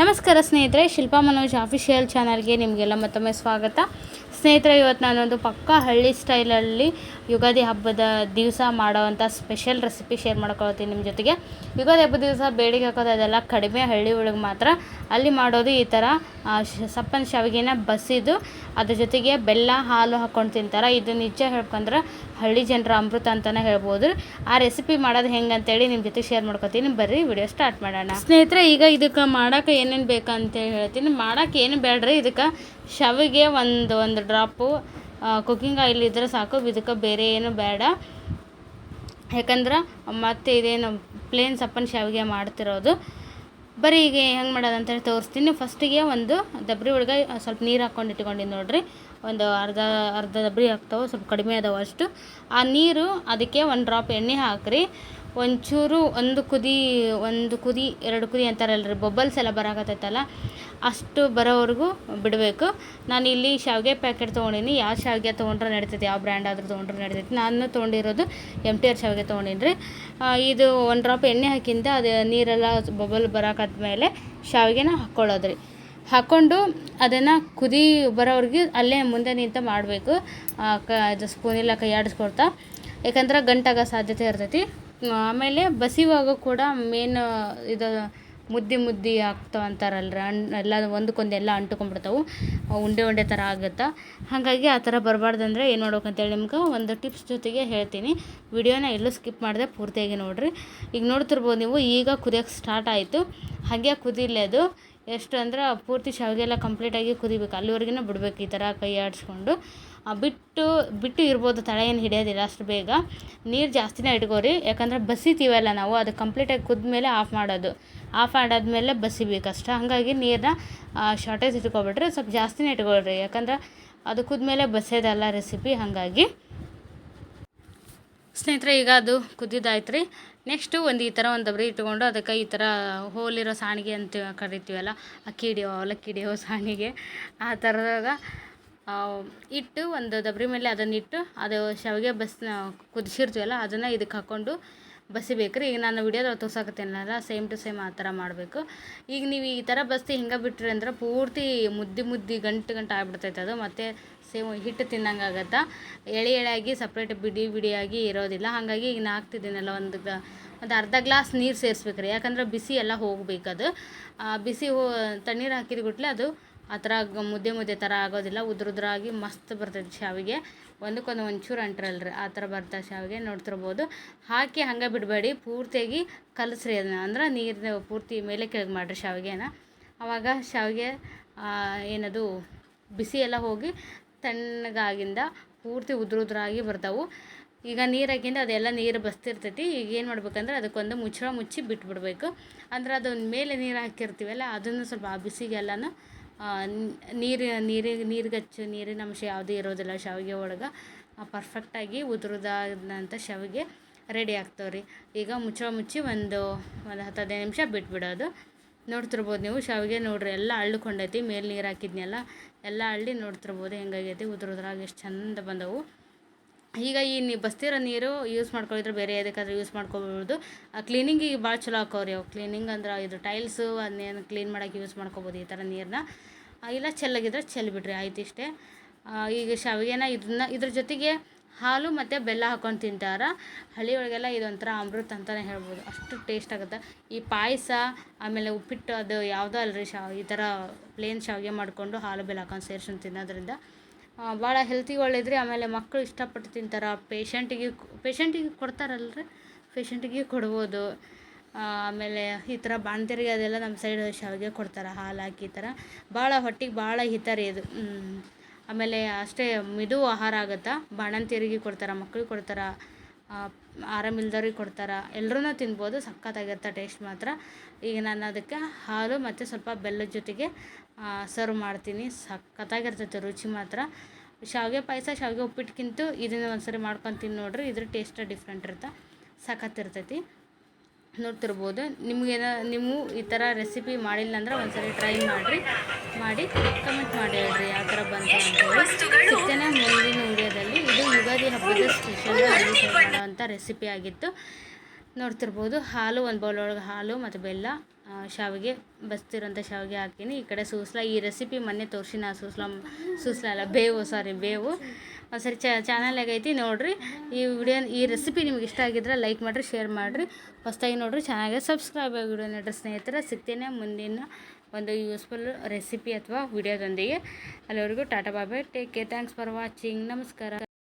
ನಮಸ್ಕಾರ ಸ್ನೇಹಿತರೆ ಶಿಲ್ಪಾ ಮನೋಜ್ ಅಫಿಷಿಯಲ್ ಚಾನಲ್ಗೆ ನಿಮಗೆಲ್ಲ ಮತ್ತೊಮ್ಮೆ ಸ್ವಾಗತ. ಸ್ನೇಹಿತರೆ, ಇವತ್ತು ನಾನೊಂದು ಪಕ್ಕಾ ಹಳ್ಳಿ ಸ್ಟೈಲಲ್ಲಿ ಯುಗಾದಿ ಹಬ್ಬದ ದಿವಸ ಮಾಡೋವಂಥ ಸ್ಪೆಷಲ್ ರೆಸಿಪಿ ಶೇರ್ ಮಾಡ್ಕೊಳ್ತೀನಿ ನಿಮ್ಮ ಜೊತೆಗೆ. ಯುಗಾದಿ ಹಬ್ಬದ ದಿವಸ ಬೇಡಿಗೆ ಹಾಕೋದು ಅದೆಲ್ಲ ಕಡಿಮೆ, ಹಳ್ಳಿ ಒಳಗೆ ಮಾತ್ರ. ಅಲ್ಲಿ ಮಾಡೋದು ಈ ಥರ. ಸಪ್ಪನ ಶಾವಿಗೆನ ಬಸಿದು ಅದ್ರ ಜೊತೆಗೆ ಬೆಲ್ಲ, ಹಾಲು ಹಾಕ್ಕೊಂಡು ತಿಂತಾರೆ. ಇದು ನಿಜ ಹೇಳ್ಕೊಂಡ್ರೆ ಹಳ್ಳಿ ಜನರ ಅಮೃತ ಅಂತಲೇ ಹೇಳ್ಬೋದು. ಆ ರೆಸಿಪಿ ಮಾಡೋದು ಹೆಂಗೆ ಅಂತೇಳಿ ನಿಮ್ಮ ಜೊತೆ ಶೇರ್ ಮಾಡ್ಕೊತೀನಿ. ಬರ್ರಿ ವಿಡಿಯೋ ಸ್ಟಾರ್ಟ್ ಮಾಡೋಣ. ಸ್ನೇಹಿತರೆ, ಈಗ ಇದಕ್ಕೆ ಮಾಡೋಕೆ ಏನೇನು ಬೇಕಂತೇಳಿ ಹೇಳ್ತೀನಿ. ಮಾಡೋಕೆ ಏನು ಬೇಡ್ರಿ? ಇದಕ್ಕೆ ಶಾವಿಗೆ ಒಂದು ಒಂದು ಡ್ರಾಪು ಕುಕ್ಕಿಂಗ್ ಆಯಿಲ್ ಇದ್ದರೆ ಸಾಕು ಇದಕ್ಕೆ ಬೇರೆ ಏನು ಬೇಡ. ಯಾಕಂದ್ರೆ ಮತ್ತೆ ಇದೇನು ಪ್ಲೇನ್ ಸಪ್ಪನ ಶಾವಿಗೆ ಮಾಡ್ತಿರೋದು. ಬರೀ ಈಗ ಹೆಂಗೆ ಮಾಡೋದು ಅಂತೇಳಿ ತೋರಿಸ್ತೀನಿ. ಫಸ್ಟಿಗೆ ಒಂದು ದಬ್ರಿ ಒಳಗೆ ಸ್ವಲ್ಪ ನೀರು ಹಾಕ್ಕೊಂಡು ಇಟ್ಕೊಂಡಿದ್ದು ನೋಡಿರಿ. ಒಂದು ಅರ್ಧ ಅರ್ಧ ದಬ್ರಿ ಹಾಕ್ತಾವೆ ಸ್ವಲ್ಪ ಕಡಿಮೆ ಅದಾವೆ ಅಷ್ಟು. ಆ ನೀರು ಅದಕ್ಕೆ ಒಂದು ಡ್ರಾಪ್ ಎಣ್ಣೆ ಹಾಕ್ರಿ. ಒಂಚೂರು ಒಂದು ಕುದಿ ಒಂದು ಕುದಿ, ಎರಡು ಕುದಿ ಅಂತಾರಲ್ರಿ ಬೊಬ್ಬಲ್ಸ್ ಎಲ್ಲ ಬರಾಕತ್ತೈತಲ್ಲ, ಅಷ್ಟು ಬರೋವರೆಗೂ ಬಿಡಬೇಕು. ನಾನು ಇಲ್ಲಿ ಶಾವಿಗೆ ಪ್ಯಾಕೆಟ್ ತೊಗೊಂಡೀನಿ. ಯಾವ ಶಾವಿಗೆ ತೊಗೊಂಡ್ರೆ ನಡೀತೈತೆ, ಯಾವ ಬ್ರ್ಯಾಂಡ್ ಆದರೂ ತೊಗೊಂಡ್ರೆ ನಡೀತೈತೆ. ನಾನು ತೊಗೊಂಡಿರೋದು ಎಂ ಟಿ ಆರ್ ಶಾವಿಗೆ ತೊಗೊಂಡಿನಿ ರೀ ಇದು ಒಂದು ಡ್ರಾಪ್ ಎಣ್ಣೆ ಹಾಕಿಂದ ಅದು ನೀರೆಲ್ಲ ಬಬಲ್ ಬರಾಕದ್ಮೇಲೆ ಶಾವಿಗೆನ ಹಾಕ್ಕೊಳ್ಳೋದು ರೀ ಹಾಕ್ಕೊಂಡು ಅದನ್ನು ಕುದಿ ಬರೋವ್ರಿಗೆ ಅಲ್ಲೇ ಮುಂದೆ ನಿಂತ ಮಾಡಬೇಕು. ಕ ಸ್ಪೂನೆಲ್ಲ ಕೈ ಆಡಿಸ್ಕೊಡ್ತಾ ಯಾಕಂದ್ರೆ ಗಂಟಾಗೋ ಸಾಧ್ಯತೆ ಇರ್ತೈತಿ. ಆಮೇಲೆ ಬಸಿವಾಗ ಕೂಡ ಮೇನ್ ಇದು ಮುದ್ದೆ ಮುದ್ದೆ ಆಗ್ತಾವ ಅಂತಾರಲ್ರಿ ಎಲ್ಲ ಒಂದಕ್ಕೊಂದು ಎಲ್ಲ ಅಂಟ್ಕೊಂಡ್ಬಿಡ್ತಾವೆ ಉಂಡೆ ಉಂಡೆ ಥರ ಆಗುತ್ತೆ? ಹಾಗಾಗಿ ಆ ಥರ ಬರಬಾರ್ದಂದ್ರೆ ಏನು ಮಾಡ್ಬೇಕಂತೇಳಿ ನಿಮ್ಗೆ ಒಂದು ಟಿಪ್ಸ್ ಜೊತೆಗೆ ಹೇಳ್ತೀನಿ. ವಿಡಿಯೋನ ಎಲ್ಲೂ ಸ್ಕಿಪ್ ಮಾಡಿದೆ ಪೂರ್ತಿಯಾಗಿ ನೋಡಿರಿ. ಈಗ ನೋಡ್ತಿರ್ಬೋದು ನೀವು, ಈಗ ಕುದಿಯೋಕ್ಕೆ ಸ್ಟಾರ್ಟ್ ಆಯಿತು. ಹಾಗೆ ಕುದಿಲೆ ಅದು. ಎಷ್ಟು ಅಂದ್ರೆ ಪೂರ್ತಿ ಶಾವಿಗೆ ಎಲ್ಲ ಕಂಪ್ಲೀಟಾಗಿ ಕುದಿಬೇಕು. ಅಲ್ಲಿವರೆಗೂ ಬಿಡ್ಬೇಕು ಈ ಥರ ಕೈ ಆಡಿಸ್ಕೊಂಡು. ಬಿಟ್ಟು ಬಿಟ್ಟು ಇರ್ಬೋದು, ತಳ ಏನು ಹಿಡಿಯೋದಿಲ್ಲ ಅಷ್ಟು ಬೇಗ. ನೀರು ಜಾಸ್ತಿನೇ ಇಟ್ಕೋರಿ, ಯಾಕಂದ್ರೆ ಬಸಿತೀವಲ್ಲ ನಾವು, ಅದು ಕಂಪ್ಲೀಟಾಗಿ ಕುದ್ಮೇಲೆ ಆಫ್ ಮಾಡೋದು. ಆಫ್ ಮಾಡಾದ್ಮೇಲೆ ಬಸಿಬೇಕು ಅಷ್ಟೇ. ಹಾಗಾಗಿ ನೀರನ್ನ ಶಾರ್ಟೇಜ್ ಇಟ್ಕೊಬಿಟ್ರೆ ಸ್ವಲ್ಪ ಜಾಸ್ತಿನೇ ಇಟ್ಕೊಳ್ರಿ. ಯಾಕಂದ್ರೆ ಅದು ಕುದ್ಮೇಲೆ ಬಸೇದಲ್ಲ ರೆಸಿಪಿ ಹಾಗಾಗಿ. ಸ್ನೇಹಿತರೆ, ಈಗ ಅದು ಕುದ್ದಿದ್ದಾಯ್ತು ರೀ ನೆಕ್ಸ್ಟು ಒಂದು ಈ ಥರ ಒಂದು ಡಬ್ರಿ ಇಟ್ಕೊಂಡು ಅದಕ್ಕೆ ಈ ಥರ ಹೋಲಿರೋ ಸಾಣಿಗೆ ಅಂತ ಕರಿತೀವಲ್ಲ ಅಕ್ಕಿ ಹಿಡಿಯೋ ಅವಲಕ್ಕಿ ಹಿಡಿಯೋ ಸಾಣಿಗೆ, ಆ ಥರದಾಗ ಇಟ್ಟು ಒಂದು ದಬ್ರಿ ಮೇಲೆ ಅದನ್ನಿಟ್ಟು ಅದು ಶಾವಿಗೆ ಬಸ್ ಕುದಿಸಿರ್ತೀವಲ್ಲ, ಅದನ್ನು ಇದಕ್ಕೆ ಹಾಕ್ಕೊಂಡು ಬಸಿಬೇಕು ರೀ ಈಗ ನಾನು ವಿಡಿಯೋದಾಗ ತೋರ್ಸಾಕತ್ತೇನಲ್ಲ ಸೇಮ್ ಟು ಸೇಮ್ ಆ ಥರ ಮಾಡಬೇಕು. ಈಗ ನೀವು ಈ ಥರ ಬಸ್ತಿ ಹಿಂಗೆ ಬಿಟ್ರಿ ಅಂದ್ರೆ ಪೂರ್ತಿ ಮುದ್ದಿ ಮುದ್ದಿ ಗಂಟು ಗಂಟು ಆಗ್ಬಿಡ್ತೈತೆ ಅದು, ಮತ್ತು ಸೇಮ್ ಹಿಟ್ಟು ತಿನ್ನಂಗೆ ಆಗತ್ತಾ? ಎಳೆ ಎಳೆಯಾಗಿ ಸಪ್ರೇಟ್ ಬಿಡಿ ಬಿಡಿಯಾಗಿ ಇರೋದಿಲ್ಲ. ಹಾಗಾಗಿ ಈಗ ನಾ ಹಾಕ್ತಿದ್ದೀನಲ್ಲ ಒಂದು ಒಂದು ಅರ್ಧ ಗ್ಲಾಸ್ ನೀರು ಸೇರಿಸ್ಬೇಕು ರೀ ಯಾಕಂದ್ರೆ ಬಿಸಿ ಎಲ್ಲ ಹೋಗ್ಬೇಕು ಅದು. ಬಿಸಿ ಹೋ, ತಣ್ಣೀರು ಹಾಕಿದ ಗುಟ್ಲೆ ಅದು ಆ ಥರ ಮುದ್ದೆ ಮುದ್ದೆ ಥರ ಆಗೋದಿಲ್ಲ ಉದ್ರುದ್ರಾಗಿ ಮಸ್ತ್ ಬರ್ತೈತೆ ಶಾವಿಗೆ. ಒಂದಕ್ಕೊಂದು ಒಂಚೂರು ಅಂಟ್ರಲ್ರಿ, ಆ ಥರ ಬರ್ತದೆ ಶಾವಿಗೆ ನೋಡ್ತಿರ್ಬೋದು. ಹಾಕಿ ಹಂಗೆ ಬಿಡಬೇಡಿ, ಪೂರ್ತಿಯಾಗಿ ಕಲಸ್ರಿ ಅದನ್ನ. ಅಂದ್ರೆ ನೀರಿನ ಪೂರ್ತಿ ಮೇಲೆ ಕೆಳಗೆ ಮಾಡಿರಿ ಶಾವಿಗೆನ. ಆವಾಗ ಶಾವಿಗೆ ಏನದು, ಬಿಸಿ ಎಲ್ಲ ಹೋಗಿ ತಣ್ಣಗಾಗಿಂದ ಪೂರ್ತಿ ಉದ್ರುದ್ರಾಗಿ ಬರ್ತಾವೆ. ಈಗ ನೀರಾಗಿಂದ ಅದೆಲ್ಲ ನೀರು ಬಸ್ತಿರ್ತೈತಿ. ಈಗ ಏನು ಮಾಡ್ಬೇಕಂದ್ರೆ ಅದಕ್ಕೊಂದು ಮುಚ್ಚಳ ಮುಚ್ಚಿ ಬಿಟ್ಬಿಡ್ಬೇಕು. ಅಂದ್ರೆ ಅದೊಂದು ಮೇಲೆ ನೀರು ಹಾಕಿರ್ತೀವಲ್ಲ, ಅದನ್ನು ಸ್ವಲ್ಪ ಆ ಬಿಸಿಗೆಲ್ಲನೂ ನೀರು ನೀರಿಗೆ ನೀರುಗಚ್ಚು ನೀರಿನ ಅಂಶ ಯಾವುದೂ ಇರೋದಿಲ್ಲ ಶಾವಿಗೆ ಒಳಗೆ. ಪರ್ಫೆಕ್ಟಾಗಿ ಉದುರುದಾದಂಥ ಶಾವಿಗೆ ರೆಡಿ ಆಗ್ತಾವೆ ರೀ ಈಗ ಮುಚ್ಚಳ ಮುಚ್ಚಿ ಒಂದು ಒಂದು ಹತ್ತು ಹದಿನೈದು ನಿಮಿಷ ಬಿಟ್ಬಿಡೋದು. ನೋಡ್ತಿರ್ಬೋದು ನೀವು ಶಾವಿಗೆ ನೋಡ್ರಿ, ಎಲ್ಲ ಅಳ್ಳುಕೊಂಡೈತಿ ಮೇಲೆ ನೀರು ಹಾಕಿದ್ನೆಲ್ಲ, ಎಲ್ಲ ಅಳ್ಳಿ ನೋಡ್ತಿರ್ಬೋದು ಹೆಂಗಾಗೈತಿ, ಉದುರುದ್ರಾಗ ಎಷ್ಟು ಚಂದ ಬಂದವು. ಈಗ ಈ ನೀ ಬಸ್ತಿರೋ ನೀರು ಯೂಸ್ ಮಾಡ್ಕೊಳ್ಳಿದ್ರೆ ಬೇರೆ ಯಾವುದಕ್ಕಾದ್ರೂ ಯೂಸ್ ಮಾಡ್ಕೊಬೋದು. ಕ್ಲೀನಿಂಗಿಗೆ ಭಾಳ ಚಲೋ ಹಾಕೋರಿ ಅವು. ಕ್ಲೀನಿಂಗ್ ಅಂದ್ರೆ ಇದು ಟೈಲ್ಸು ಅದನ್ನೇನು ಕ್ಲೀನ್ ಮಾಡೋಕೆ ಯೂಸ್ ಮಾಡ್ಕೊಬೋದು ಈ ಥರ ನೀರನ್ನ ಇಲ್ಲ ಚೆಲ್ಲಾಗಿದ್ರೆ ಚೆಲ್ಬಿಡ್ರಿ, ಆಯ್ತು ಇಷ್ಟೇ. ಈಗ ಶಾವಿಗೆನ ಇದನ್ನ ಇದ್ರ ಜೊತೆಗೆ ಹಾಲು ಮತ್ತು ಬೆಲ್ಲ ಹಾಕೊಂಡು ತಿಂತಾರ. ಹಳ್ಳಿ ಒಳಗೆಲ್ಲ ಇದೊಂಥರ ಅಮೃತ ಅಂತಲೇ ಹೇಳ್ಬೋದು. ಅಷ್ಟು ಟೇಸ್ಟ್ ಆಗುತ್ತೆ. ಈ ಪಾಯಸ, ಆಮೇಲೆ ಉಪ್ಪಿಟ್ಟು ಅದು ಯಾವುದೋ ಅಲ್ರಿ ಶಾವ್ ಈ ಥರ ಪ್ಲೇನ್ ಶಾವಿಗೆ ಮಾಡಿಕೊಂಡು ಹಾಲು ಬೆಲ್ಲ ಹಾಕೊಂಡು ಸೇರ್ಸ್ಕೊಂಡು ತಿನ್ನೋದ್ರಿಂದ ಭಾಳ ಹೆಲ್ತಿಗೆ ಒಳ್ಳೇದ್ರಿ ಆಮೇಲೆ ಮಕ್ಕಳು ಇಷ್ಟಪಟ್ಟು ತಿಂತಾರೆ. ಪೇಶೆಂಟಿಗೆ ಪೇಷಂಟಿಗೆ ಕೊಡ್ತಾರಲ್ರಿ. ಪೇಶೆಂಟಿಗೆ ಕೊಡ್ಬೋದು. ಆಮೇಲೆ ಈ ಥರ ಬಾಣಂತಿಯರಿಗೆ ಅದೆಲ್ಲ ನಮ್ಮ ಸೈಡ್ ಶಾವಿಗೆ ಕೊಡ್ತಾರೆ, ಹಾಲು ಹಾಕಿ ಈ ಥರ ಭಾಳ ಹೊಟ್ಟಿಗೆ ಭಾಳ ಹಿತ ರೀ ಇದು. ಆಮೇಲೆ ಅಷ್ಟೇ ಮಿದು ಆಹಾರ ಆಗುತ್ತೆ? ಬಾಣಂತಿಯರಿಗೆ ಕೊಡ್ತಾರೆ, ಮಕ್ಳಿಗೆ ಕೊಡ್ತಾರೆ. ಆರಾಮಿಲ್ದವ್ರಿಗೆ ಕೊಡ್ತಾರೆ. ಎಲ್ಲರೂ ತಿನ್ಬೋದು ಸಖತ್ತಾಗಿರುತ್ತೆ ಟೇಸ್ಟ್ ಮಾತ್ರ. ಈಗ ನಾನು ಅದಕ್ಕೆ ಹಾಲು ಮತ್ತು ಸ್ವಲ್ಪ ಬೆಲ್ಲದ ಜೊತೆಗೆ ಸರ್ವ್ ಮಾಡ್ತೀನಿ. ಸಖತ್ತಾಗಿರ್ತೈತೆ ರುಚಿ ಮಾತ್ರ. ಶಾವಿಗೆ ಪಾಯಸ ಶಾವಿಗೆ ಉಪ್ಪಿಟ್ಟಕ್ಕಿಂತ ಇದನ್ನು ಒಂದ್ಸರಿ ಮಾಡ್ಕೊಂಡು ತಿಂದು ನೋಡ್ರಿ ಇದ್ರ ಟೇಸ್ಟ್ ಡಿಫ್ರೆಂಟ್ ಇರುತ್ತೆ. ಸಖತ್ತಿರ್ತೈತಿ. ನೋಡ್ತಿರ್ಬೋದು. ನಿಮಗೇನ ನೀವು ಈ ಥರ ರೆಸಿಪಿ ಮಾಡಿಲ್ಲ ಅಂದ್ರೆ ಒಂದ್ಸರಿ ಟ್ರೈ ಮಾಡಿರಿ. ಮಾಡಿ ಕಮೆಂಟ್ ಮಾಡಿ ಹೇಳ್ರಿ ಯಾವ ಥರ ಬಂತು ಅಂತೇಳಿ ಸಿಗ್ತೇನೆ ಮುಂದಿನ ವಿಡಿಯೋದಲ್ಲಿ ಹಬ್ಬದ ಸ್ಪೆಷಲ್ ಮಾಡೋವಂಥ ರೆಸಿಪಿ ಆಗಿತ್ತು. ನೋಡ್ತಿರ್ಬೋದು, ಹಾಲು ಒಂದು ಬೌಲ್ ಒಳಗೆ ಹಾಲು ಮತ್ತು ಬೆಲ್ಲ ಶಾವಿಗೆ, ಬಸ್ತಿರೋಂಥ ಶಾವಿಗೆ ಹಾಕಿನಿ. ಈ ಕಡೆ ಸೂಸ್ಲ, ಈ ರೆಸಿಪಿ ಮೊನ್ನೆ ತೋರಿಸಿನ ಸೂಸ್ಲ ಸೂಸ್ಲ ಅಲ್ಲ, ಬೇವು ಸಾರಿ ಬೇವು. ಸರಿ ಚಾನಲ್ ಆಗೈತಿ ನೋಡಿರಿ. ಈ ವಿಡಿಯೋ, ಈ ರೆಸಿಪಿ ನಿಮ್ಗೆ ಇಷ್ಟ ಆಗಿದ್ರೆ ಲೈಕ್ ಮಾಡಿರಿ, ಶೇರ್ ಮಾಡಿರಿ. ಹೊಸ್ದಾಗಿ ನೋಡಿರಿ ಚೆನ್ನಾಗಿ ಸಬ್ಸ್ಕ್ರೈಬ್ ಆಗಿ ನೋಡ್ರಿ ಸ್ನೇಹಿತರೆ. ಸಿಗ್ತೇನೆ ಮುಂದಿನ ಒಂದು ಯೂಸ್ಫುಲ್ ರೆಸಿಪಿ ಅಥವಾ ವಿಡಿಯೋದೊಂದಿಗೆ. ಅಲ್ಲಿವರೆಗೂ tata bye bye take care thanks for watching ನಮಸ್ಕಾರ.